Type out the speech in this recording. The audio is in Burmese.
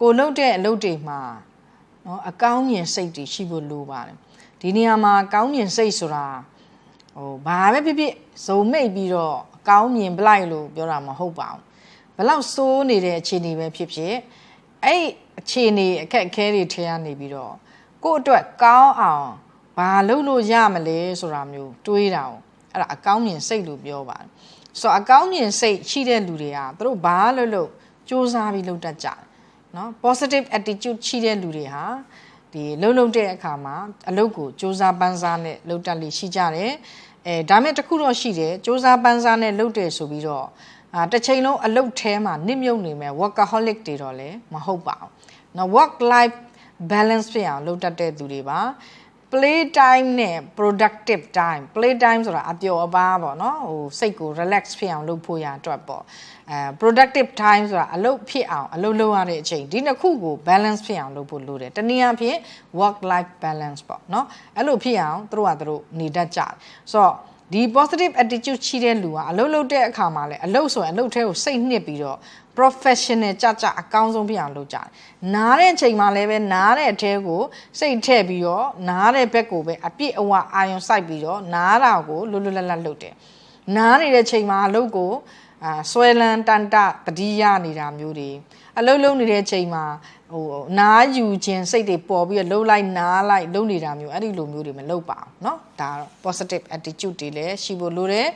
ကိုလှုပ်တဲ့အလုပ်တွေမှာနော်အကောင်းမြင်စိတ်တွေရှိဖို့လိုပါတယ်ဒီနေရာမှာအကောင်းမြင်စိတ်ဆိုတာဟိုဘာပဲဖြစ်ဖြစ်ဇုံမိတ်ပြီးတော့အကောင်းမြင်ပလိုက်လို့ပြောတာမဟုတ်ပါဘူးဘလောက်စိုးနေတဲ့အခြေအနေပဲဖြစ်ဖြစ်အဲ့အခြေအနေအခက်အခဲတွေထဲကနေပြီးတော့ကိုယ့်အတွက်ကောင်းအောင်ဘာလုပ်လို့ရမလဲဆိုတာမျိုးတွေးတာ哦အဲ့ဒါအကောင်းမြင်စိတ်လို့ပြောပါတယ်ဆိုတော့အကောင်းမြင်စိတ်ရှိတဲ့လူတွေကသူတို့ဘာလို့လို့စူးစမ်းပြီးလုပ်တတ်ကြတယ် နော် positive attitude ရှိတဲ့လူတွေဟာဒီလှုပ်လှုပ်တဲ့အခါမှာအလုပ်ကိုစူးစမ်းပန်းစားနဲ့လုပ်တတ်လိရှိကြတယ်အဲဒါမဲ့တစ်ခုတော့ရှိတယ်စူးစမ်းပန်းစားနဲ့လုပ်တယ်ဆိုပြီးတော့အာတစ်ချိန်လုံးအလုပ်ထဲမှာနစ်မြုပ်နေမဲ့ workaholic တွေတော့လည်းမဟုတ်ပါဘူးနော် work life balance ဖြစ်အောင်လုပ်တတ်တဲ့သူတွေပါ play time နဲ့ productive time play time ဆိုတာအပျော်အပါးပေါ့နော်ဟိုစိတ်ကို relax ဖြစ်အောင်လုပ်ဖို့ရအတွက်ပေါ့အဲ productive time ဆိုတာအလုပ်ဖြစ်အောင်အလုပ်လုပ်ရတဲ့အချိန်ဒီနှစ်ခုကို balance ဖြစ်အောင်လုပ်ဖို့လိုတယ်တနည်းအားဖြင့် work life balance ပေါ့နော်အဲ့လိုဖြစ်အောင်သူတို့ကသူတို့နေတတ်ကြတယ်ဆိုတော့ ဒီ positive attitude ရှိတဲ့လူကအလုပ်လုပ်တဲ့အခါမှာလည်းအလုပ်ဆိုရင်အလုပ်ထဲကိုစိတ်နှစ်ပြီးတော့ professional ကြကြအကောင်းဆုံးဖြစ်အောင်လုပ်ကြတယ်။နားတဲ့အချိန်မှာလည်းပဲနားတဲ့အထဲကိုစိတ်ထည့်ပြီးတော့နားတဲ့ဘက်ကိုပဲအပြည့်အဝအာရုံစိုက်ပြီးတော့နားတာကိုလွတ်လွတ်လပ်လပ်လုပ်တယ်။နားနေတဲ့ချိန်မှာအလုပ်ကို အာဆွဲလန်းတန်တတတိယနေတာမျိုးတွေအလုပ်လုပ်နေတဲ့ချိန်မှာဟိုနားယူခြင်းစိတ်တွေပေါ်ပြီးတော့လှုပ်လိုက်နားလိုက်လုပ်နေတာမျိုးအဲ့ဒီလိုမျိုးတွေမလုပ်ပါဘူးเนาะဒါတော့ positive attitude တွေလည်းရှိဖို့လိုတယ်